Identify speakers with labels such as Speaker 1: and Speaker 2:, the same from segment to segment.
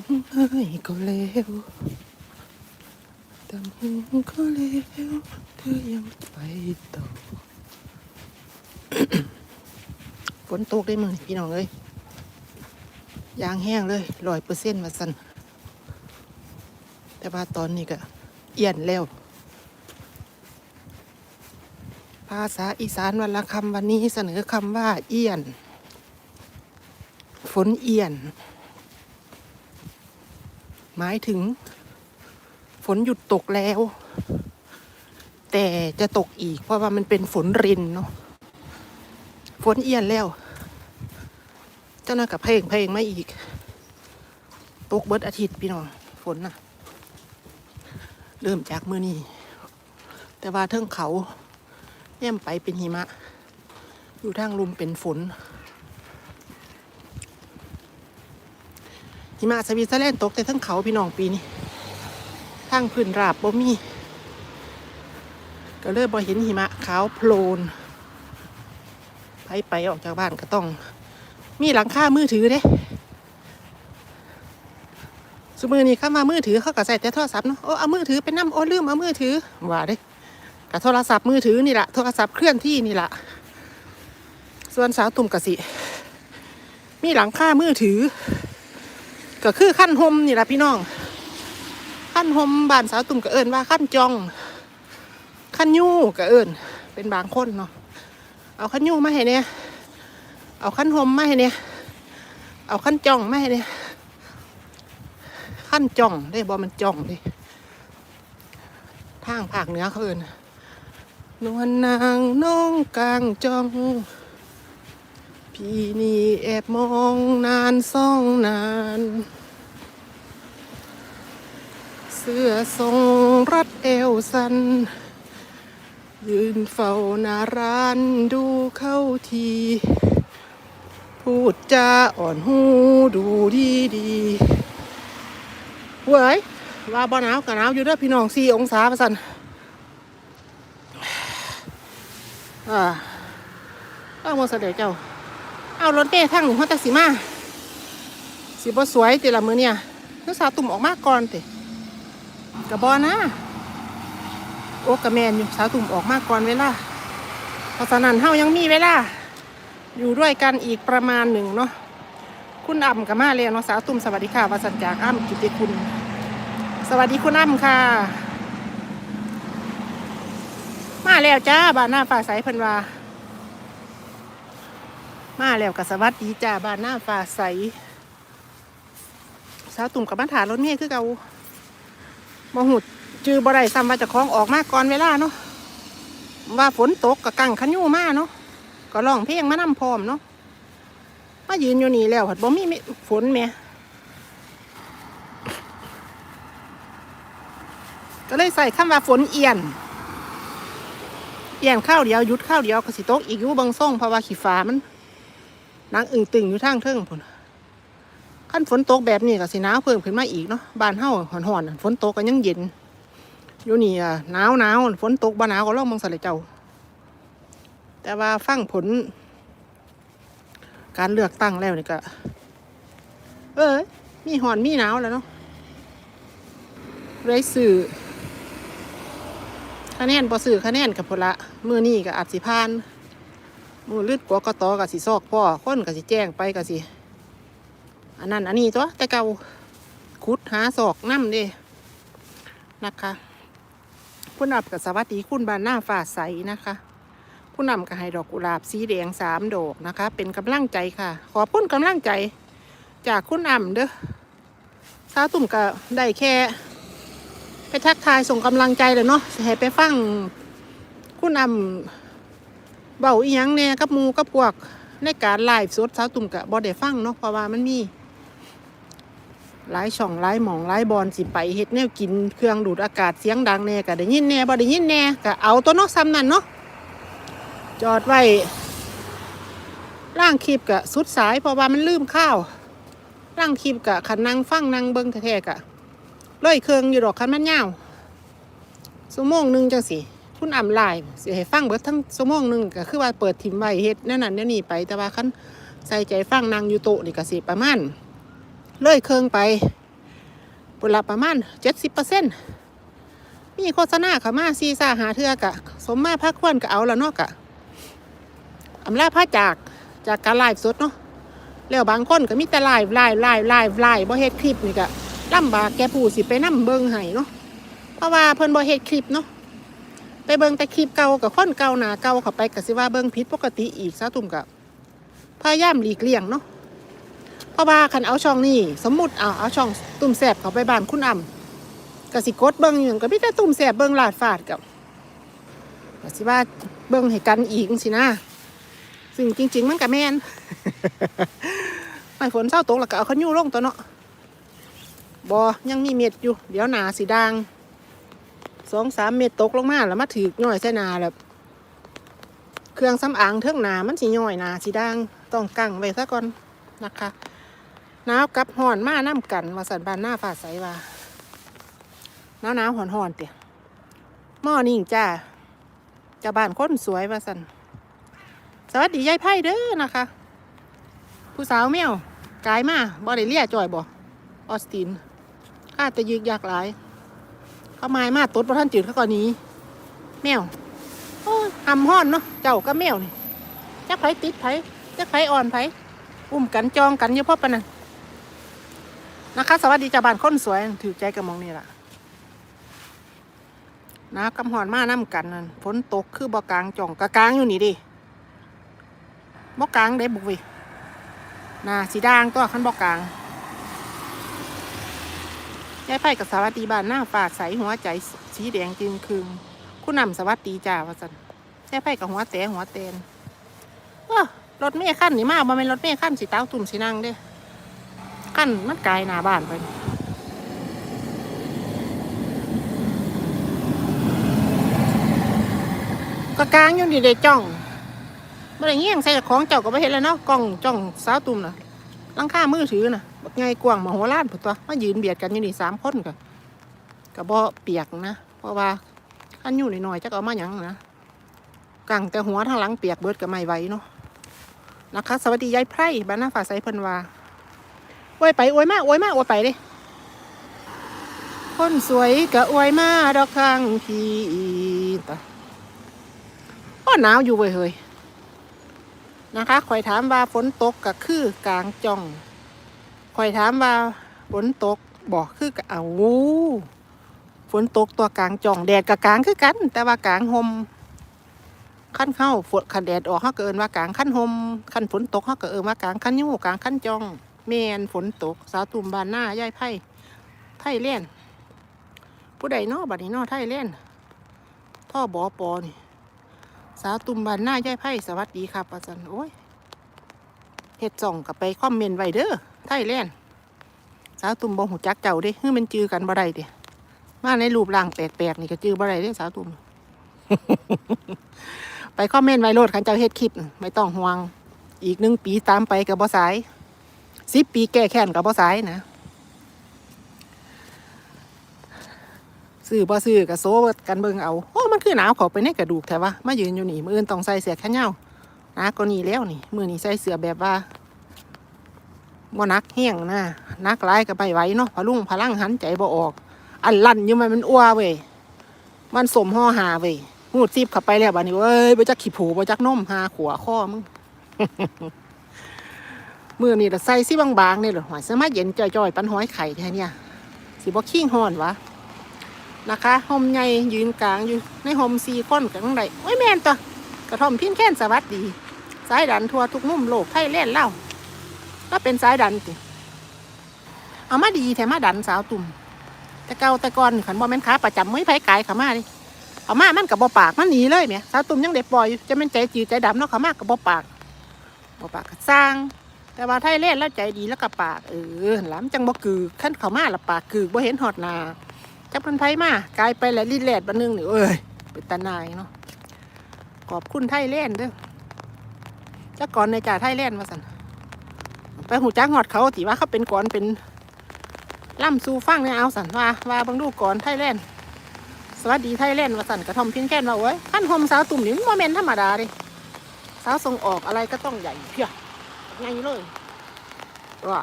Speaker 1: มเอ้ยก็เลวแต่มึงก็เลวเธอยังไปต่อฝนตกได้มือพี่น้องเอ้ยยางแห้งเลยร้อยเปอร์เซ็นต์มาสันแต่ว่าตอนนี้ก็เอียนแล้ว ภาษาอีสานวันละคำวันนี้เสนอคำว่าเอียน ฝนเอียน หมายถึง ฝนหยุดตกแล้ว แต่จะตกอีก เพราะว่ามันเป็นฝนรินเนาะฝนเอียนแล้ว เจ้าหน้ากับเพลงเพลงไม่อีก ตกเบิดอาทิตย์พี่น้องฝนน่ะ เริ่มจากมือนี้แต่ว่าเทิงเขาแย่มไปเป็นหิมะ อยู่ทางลุมเป็นฝน หิมะสวีเซอร์แลนด์ตกแต่ทั้งเขาพี่น้องปีนี้ทางพื้นราบบ่มี ก็เลยบ่เห็นหิมะขาวโพลนไปไปออกจากบ้านก็ต้อง มีหลังคามือถือเด้สมือนี้เข้ามามือถือเขาก็ใส่แต่โทรศัพท์เนาะโอ้เอามือถือไปนั่โอ้ลืมเอามือถือว่าเด้กับโทรศัพท์มือถือนี่แหละโทรศัพท์เคลื่อนที่นี่แหละส่วนสาวตุ่มกะสิ มีหลังคามือถือ ก็คือขั้นหมนี่แหละพี่น้อง ขั้นหมบ้านสาวตุ่มก็เอิญว่าขั้นจอง ขั้นยู่ก็เอิญเป็นบางคนเนาะเอาขั้นยู่มาให้เนี่ยเอาขั้นหมมาให้เนี่ยเอาขั้นจองมาให้เนี่ยขั้นจองได้บอมันจองดิทางภาคเหนือเขาเอิญนวลนางน้องกลางจอง พี่นี่แอบมองนานซ่องนาน เสื้อทรงรัดเอวสัน ยืนเฝ้าหน้าร้านดูเข้าที พูดจาอ่อนหูดูดีดีเว้ยว่าบ่หนาวกับหนาวอยู่เด้อพี่น้องสี่องศาประสันอ่าเอาโมเสด็จเจ้า เอารถเมย์ทางหนึ่งเขาตักสีมาสีบ่สวยติละมือเนี่ยคือสาวตุ่มออกมาก่อนติกระบอนะ โอ้กระแมนอยู่สาวตุ่มออกมาก่อนเวลาเพราะฉะนั้นเฮายังมีเวลา อยู่ด้วยกันอีกประมาณหนึ่งเนาะคุณอ่ำกับมาเลยเนาะสาวตุ่มสวัสดีค่ะวาสันจากอ้ำกิติคุณ สวัสดีคุณอ่ำค่ะ มาแล้วจ้าบ้านหน้าฟ้าใสเพิ่นว่า มาแล้วกับสวัสดีจ้าบ้านหน้าฟ้าใสสาวตุ่มกับบ้านถารถเมย์คือเกาบ่หุดจือบ่ได้ซ้ำว่าเจะคล้องออกมาก่อนเวลาเนาะว่าฝนตกกับกังขันยูมาเนาะก็ร้องเพลงมานำพร้อมเนาะมายืนอยู่นี่แล้วผัดบ่มีฝนแหม่ก็เลยใส่คำว่าฝนเอียนเอียนข้าวเดียวหยุดข้าวเดียวก็สิตกอีกอยู่บางซ่องเพราะว่าขี้ฟ้ามัน นางอึ่งตึงอยู่ทางเทิงพุ่นขั้นฝนตกแบบนี้ก็สิหนาวเพิ่มขึ้นมาอีกเนาะบ้านเฮาหอนหอนๆฝนตกก็ยังเย็นอยู่นี่อะหนาวหนาวฝนตกบ่หนาวก็ลองมองสะเลยเจ้า แต่ว่าฟังผล การเลือกตั้งแล้วนี่ก็ เอ้ยมีหอนมีหนาวแล้วเนาะเลยสื่อคะแนนพอสื่อคะแนนกับพละมือนี่ก็อาจสิพาน มือลืดกวกตอกับสิซอกพ่อค้นกับสิแจ้งไปกับสิอันนั้นอันนี้ตัวแต่เก่าคุดหาศอกน้ำเด้นะคะคุณอับกับสวัสดีคุณบานหน้าฝ่าใสนะคะ ผู้นำก็ให้ดอกกุหลาบสีแดงสามดอกนะคะ เป็นกำลังใจค่ะ ขอบคุณกำลังใจ จากคุณอ่ำเด้อสาวตุ่มก็ได้แค่ ไปทักทายส่งกำลังใจเลยเนาะให้ไปฟังคุณอ่ำ เบาอีหยังแน่กับมูกับพวก ในการไลฟ์สดสาวตุ่มกับอได้ฟังเนาะเพราะว่ามันมีหลายช่องหลายหมองหลายบอลสิไปเฮ็ดแนวกินเครื่องดูดอากาศเสียงดังแน่ก็ได้ยินแน่บ่ได้ยินแน่ก็เอาตัวเนาะซ้ำนั่นเนาะจอดไว้ล่างคลิปกะสุดสายเพราะว่ามันลืมข้าวล่างคลิปกะขันนั่งฟังนังเบิ้งแท้ๆกะเลยเครื่องอยู่ดอกคันมันยาวชั่วโมงหนึ่งจังสิ คุณอ่ำลายสิให้ฟังเบิดทั้งชั่วโมงหนึ่งก็คือว่าเปิดถิมไว้เฮ็ดนั่นนั่นนี่นี่ไปแต่ว่าคันใส่ใจฟังนั่งอยู่โตนี่ก็สิประมาณเลื่อยเครื่องไปปุระประมาณเจ็ดสิบเปอร์เซ็นต์มีโฆษณาเขามาซีซ่าหาเทือกะ สมมาพักควนกะเอาละเนาะกะอำลาพระจากจากการไลฟ์สดเนาะแล้วบางคนก็มีแต่ไลฟ์ไลฟ์ไลฟ์ไลฟ์ไลฟ์บ่เฮ็ดคลิปนี่กะลำบากแกผู้สิไปนํเบิ่งให้เนาะเพราะว่าเพิ่นบ่เฮ็ดคลิปเนาะ ไปเบิ่งแต่คลิปเก่ากับคนเก่าหนาเก่าเข้าไปก็สิว่าเบิ่งผิดปกติอีกซะตุ่มกะพยายามหลีกเลี่ยงเนาะเพราะว่าคันเอาช่องนี้สมมุติเอาเอาช่องตุ่มแสบเขาไปบ้านคุณอ่ำกสิกดเบิ้งอย่างก็พี่แต่ตุ่มแสบเบิ้งลาดฟาดกับกสิว่าเบิ้งให้กันอีกสินะซึ่งจริง ๆ มันกับแมนไม่ฝนเศร้าตกแล้วก็เอาขยูลงตัวเนาะบอยังมีเม็ดอยู่ เดี๋ยวหนาสีดาง สองสามเม็ดตกลงมาแล้วมาถือย่อยใส่นาแล้วเครื่องสำอางเทิงหนามันสีย่อยหนาสีดางต้องกั้งไว้ซะก่อนนะคะหนาวกับห่อนมาน้ำกันว่าสันบานหน้าฝ่าใสว่าหนาวหนาวห่อนห่อนเตี่ยหม้อนิ่งจ้าจะบานค้นสวยว่าสันสวัสดียายไพ่เด้อนะคะ ผู้สาวแมวกายมาบ่ได้เลียจ่อยบ่ออสตินข้าจะยึกยากหลาย เขาไม้มาตดประท่านจืดเขาก่อนนี้ แมวโอ้ยหำห้อนเนาะเจ้ากับแมวนี่จักไผติดไผจักไผอ่อนไผอุ้มกันจองกันเยอะพ่อปะนันนะคะ สวัสดีจ้าบ้านคนสวยถือใจกับมองนี่ล่ะนะกำหอนมาน้ำกันนั่นฝนตกคือบ่กลางจ่องกะกลางอยู่นี่ดิบ่กลางได้บุกวินาสีด่างตัวขั้นบ่กลางายไผ่กับสวัสดีบ้านหน้าฝากใสหัวใจสีแดงจึงคืงคุณนำสวัสดีจ้าวสันยายไผ่กับหัวแตหัวเตนเอ้อรถเมล์ขั้นนี่มาบ่แม่นรถเมล์ขั้นสีเต้าตุ่มสีนั่งเด้ขั้นมันไกลหน้าบ้านไปก็กลางอยู่นี่เดจ้องบ่ได้เงี้ยงใส่ของเจ้าก็บ่เห็นแล้วเนาะกล้องจ้องสาวตุ่มน่ะลังคามือถือน่ะ บักไงกว้างมโหฬารพุ่นตัวมายืนเบียดกันอยู่นี่สามคนก็ก็บ่เปียกนะเพราะว่าคันอยู่หน่อยๆจักเอามาหยังนะกังแต่หัวทางหลังเปียกเบิดก็ไม่ไหวเนาะนะคะ สวัสดียายไพร่บ้านหน้าฝาใสเพิ่นว่าอวยไปอวยมาอวยมาอวยไปเด้คนสวยก็อวยมาดอกข้างพี่ตะก็หนาวอยู่เว้ยเฮ้ยนะคะคอยถามว่าฝนตกก็คือกลางจ่อง คอยถามว่าฝนตกบอกคือกเอาฝนตกตัวกลางจ่องแดดกับกลางคือกัน แต่ว่ากลางหมขั้นเข้าฝนขันแดดออกเขากเอินว่ากลางขั้นหมขั้นฝนตกเขากเอินว่ากลางขั้นยูกลางขั้นจ่องแมนฝนตก สาวตุ่มบานหน้ายายไพ่ไทยเล่นผู้ใดเนอบัดนี้เนอไทยเล่นท่อบอปอนี่สาวตุ่มบานหน้ายายไพ่สวัสดีครับอาจารย์โอ้ยเฮ็ดจ่องกับไปคอมเมนต์ไว้เด้อ ไทยเล่นสาวตุ่มบ่หูจักเจ้าด้เฮ้ยมันจือกันบ่ได้ด้มาในรูปร่างแปลกๆนี่ก็จือบ่ได้เด้สาวตุ่มไปคอมเมนต์ไวโลดขันเจ้าเฮ็ดคลิปไม่ต้องห่วง อีกหนึ่งปีตามไปกับบ่สายสิบปีแก้แค้นกับบ่สายนะซื้อบ่ซื้อกับโซกันเบิ่งเอาโอ้มันคือหนาวเขาไปในกระดูกแท้วะมายืนอยู่นี่มืออื่นต้องใส่เสื้อแขนยาวหนะก็นี่แล้วนี่มือนี่ใส่เสื้อแบบว่า บ่นักแห้งนะนักหลายก็ไปไหวเนาะพะลุงพลังหันใจบ่ออก อันลั่นอยู่มันมันอ้วเว้ยมันสมห่อหาเว้ยหูดซีบข้าไปแล้วบ้านี้เว้ยไปจักขี้ผูไปจักนมหาขัวข้อมึงมือนี่ละใส่ซิบางๆเนี่ยหรอหอยสมาเย็นจ่อยๆ ปันหอยไข่แค่เนี่ยสิบ่ขี้ห่อนวะนะคะหอมใหญ่ยืนกลางอยู่ในหอมซีคนกันไดโอ้ยแม่นตัวกระท่อมพิ้นแค้นสวัสดี สายดันทัวทุกมุมโลกไทยเล่นเล่า ก็เป็นสายดันติเอามาดีแถมมาดันสาวตุ่มแต่เก่าแต่ก่อนขันบ่แม่นขาประจำไม่ไผไก่ขามาดิขามามันกับบ่ปากมันหนีเลยเนี่ยสาวตุ่มยังเด็กปล่อยจะเป็นใจจืดใจดำเนาะขามากับบ่ปากบ่ปากก็สร้าง แต่ว่าไทยเล่นแล้วใจดีแล้วก็ปากเออหล้ำจังบ่กือขั้นขามาละปากกือบ่เห็นหอดนาจับเพิ่นไผมากลายไปแล้วลิ้นแลดบันนึงนี่เอ้ยเป็นตาหนายเนาะขอบคุณไทยเล่นเด้อจ้าก่อนในจ่าไทยเล่นมาสัน ไปหูจักหอดเขาติว่าเขาเป็นก่อนเป็นล่ำซูฟังเนี่ยเอาสันว่าว่าบังดูก่อนไทยเล่นสวัสดีไทยแลนด์วาสันกระทอมเพียงแค่นว่าเว้ยขั้นหอมสาวตุ่มนี่โมเมนธรรมดาเลยสาวส่งออกอะไรก็ต้องใหญ่เพียใหญ่เลยว่า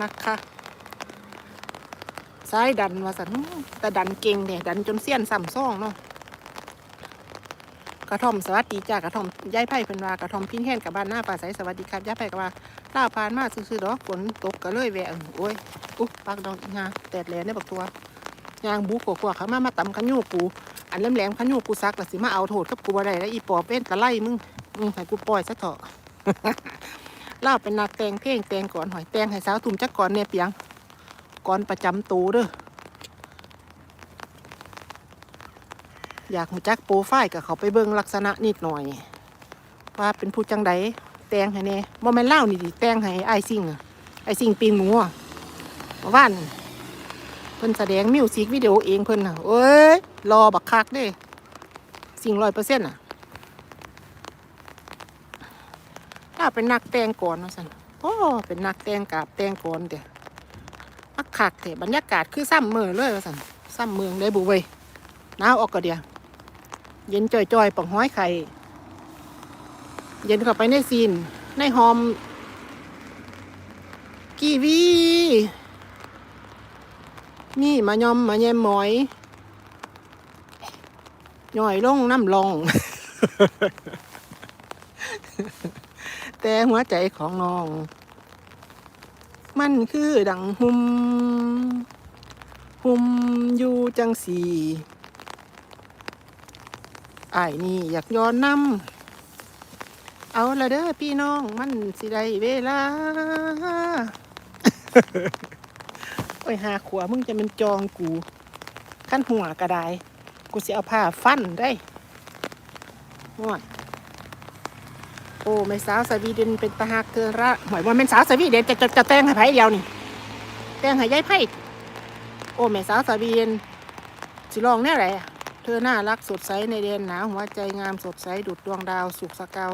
Speaker 1: นะคะซ้ายดันว่าสันแต่ดันเก่งเนี่ยดันจนเสี้ยนสัมซ่องเนาะ กระท่อมสวัสดีจ้ากระท่อมย้ายไผ่เพิ่นว่ากระท่อมพินแห่นกับบ้านหน้าป่าใสสวัสดีครับย้ายไผ่กับว่าล่าพานมาซื้อๆดอกฝนตกก็เลยแวะโอ้ยอุ๊ปากดองงาแตดแหลนได้บักตัวยางบุกกว่าเขามามาตำขันยูปูอันแหลมๆขันยูกูซักแล้วสิมาเอาโทษกับกูบ่ได้แล้วอีปอบเป็นตะไลมึงมึงให้กูปล่อยซะเถอะเล่าเป็นนักแตงเพลงแตงก่อนหอยแตงให้สาวตุ่มจักก่อนเนี่ยเปียงก่อนประจำตูเด้อ อยากหูจักโปรไฟล์กับเขาไปเบิ่งลักษณะนิดหน่อย ว่าเป็นผู้จังใดแตงให้แน่บ่แม่นเล่านี่ดิแตงให้ไอซิงไอซิงปีนหมูเมื่อว่านเพิ่นแสดงมิวสิกวิดีโอเองเพิ่นน่ะเอ้ยรอบักคักเด้สิ่งร้อยเปอร์เซ็นต์อะถ้าเป็นนักแต่งก่อนว่าสันโอ้เป็นนักแต่งกาบแต่งก่อนเดี๋ยวมักคักเถบรรยากาศคือซ้ำเมืองเลยสันซ้ำเมืองได้บุเว้ยหนาวออกก็เดียว เย็นจ่อยๆปังห้อยไข่ เย็นเข้าไปในซีน ในหอม กีวีมีมายอมมาแยมหมอยย่อยลงน้ำลงแต่หัวใจของน้อง มันคือดังหุม หุมอยู่จังสี อ้ายนี่อยากย้อนนำเอาละเด้อพี่น้องมันสิได้เวลา โอ้ยหาขวมึงจะเป็นจองกูขั้นหัวกระไดกูสิเอาผ้าฟันได้หวดโอ้แม่สาวสวีเดนเป็นตาหักเธอละหมายว่าแม่นสาวสวีเดนจะจะจะแต่งให้ไผเดียวนี่แต่งให้ยายไผ่โอ้แม่สาวสวีเดนสิลองแน่ไร เธอน่ารักสดใสในเดนหนาวหัวใจงามสดใสดุดดวงดาวสุกสกาว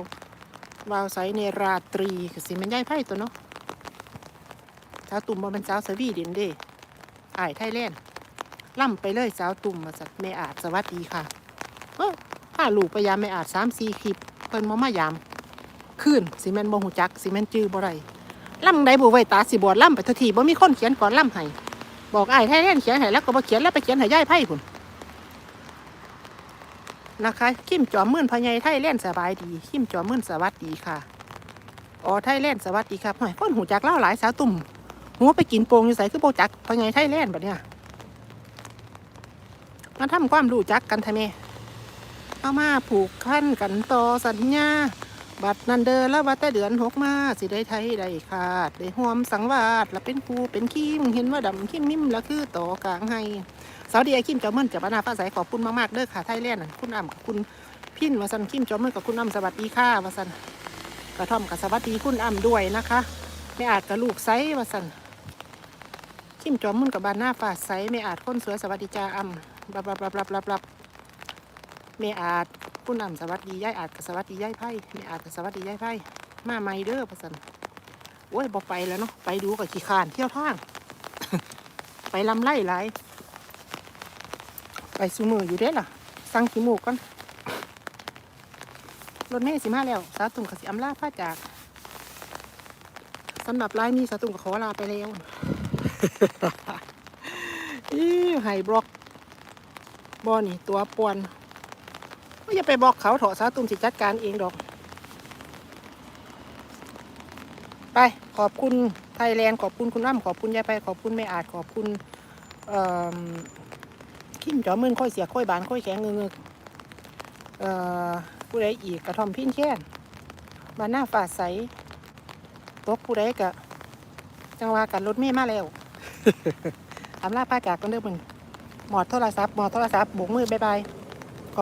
Speaker 1: วาวใสในราตรีกสิมันยายไผ่ตัวเนาะสาวตุ่มบ่เป็นสาวสวีเดนเด้อายไทยแลนด์ล่ำไปเลยสาวตุ่มมาจากแม่อาจสวัสดีค่ะเอ้อถ้าลูกพยายามแม่อาจสามสี่คลิปเพิ่นมามายามขึ้นสิแม่นบ่หูจักสิแม่นจื้อบ่ได้ล่ำใดบ่ไว้ตาสิบอดล่ำไปทันทีบ่มีคนเขียนก่อนล่ำให้บอกอายไทยแลนด์เขียนให้แล้วก็บ่เขียนแล้วไปเขียนให้ย่ายไพ่พุ่น นะคะขิมจอมมื่นพญายไทยเล่นสบายดีขิมจอมมื่นสวัสดีค่ะอ๋อไทยเล่นสวัสดีครับห้อยคนหูจักเล่าหลายสาวตุ่มหัวไปกินโป่งอยู่ใส่คือโปจักพญายไทยเล่นแบบเนี้ยมาทำความรู้จักกันทำไมเอามาผูกขั้นกันต่อสัญญา บัดนันเดอแล้วว่าแต่เดือนหกมาสิได้ไทยได้ขาดได้ห่วมสังวาดและเป็นครูเป็นขี้มเห็นว่าดำขี้มิมและคือต่อกลางให้สาวดีไอคิมจอมเมินจากบรรณาฟ้าใสขอบคุณมากๆเด้อค่ะไทยแลนด์น่ะคุณอ่ำกับคุณพินวาสันคิมจอมเมินกับคุณอ่ำสวัสดีค่ะวาสันกระท่อมกับสวัสดีคุณอ่ำด้วยนะคะไม่อาจกับลูกไซวาสันคิมจอมเมินกับบรรณาฟ้าใสไม่อาจคนสวยสวัสดีจ้าอ่ำรับรับรับรับรับรับไม่อาจ ผู้นำสวัสดีย่ายอาจกับสวัสดีย่ายไพ่ไม่อาจกับสวัสดีย่ายไพ่มาไม่เด้อประสันโอ้ยบอไปแล้วเนาะไปดูกับขี้ขานเที่ยวทาง ไปลำไล่หลไปซูมืออยู่เด้ล่ะสั่งขี้หมูกก่อนรถเมล์สิมาแล้ว สาตุ่มกับสิอำลาผ้าจากสำหรับไลน์นี้สาตุ่มกับขอลาไปแล้วอีไฮบล็อกบอนี่ตัวปวน อย่าไปบอกเขาเถอะซาตุ่มสิจัดการเองดอก ไปขอบคุณไทยแลนด์ขอบคุณคุณอ้ำขอบคุณยายไปขอบคุณแม่อาจขอบคุณขิมจอมืนค่อยเสียค่อยบานค่อยแข็งเงือกเอ่อผู้ใดอีกกระทอมพินแค่นบานหน้าฝาใสตกผู้ใดกะจังหวะกันรถเมย์มาแล้วอำลาป้าจากกันเด้อมึงหมอดโทรศัพท์หมอดโทรศัพท์บกมือบายบาย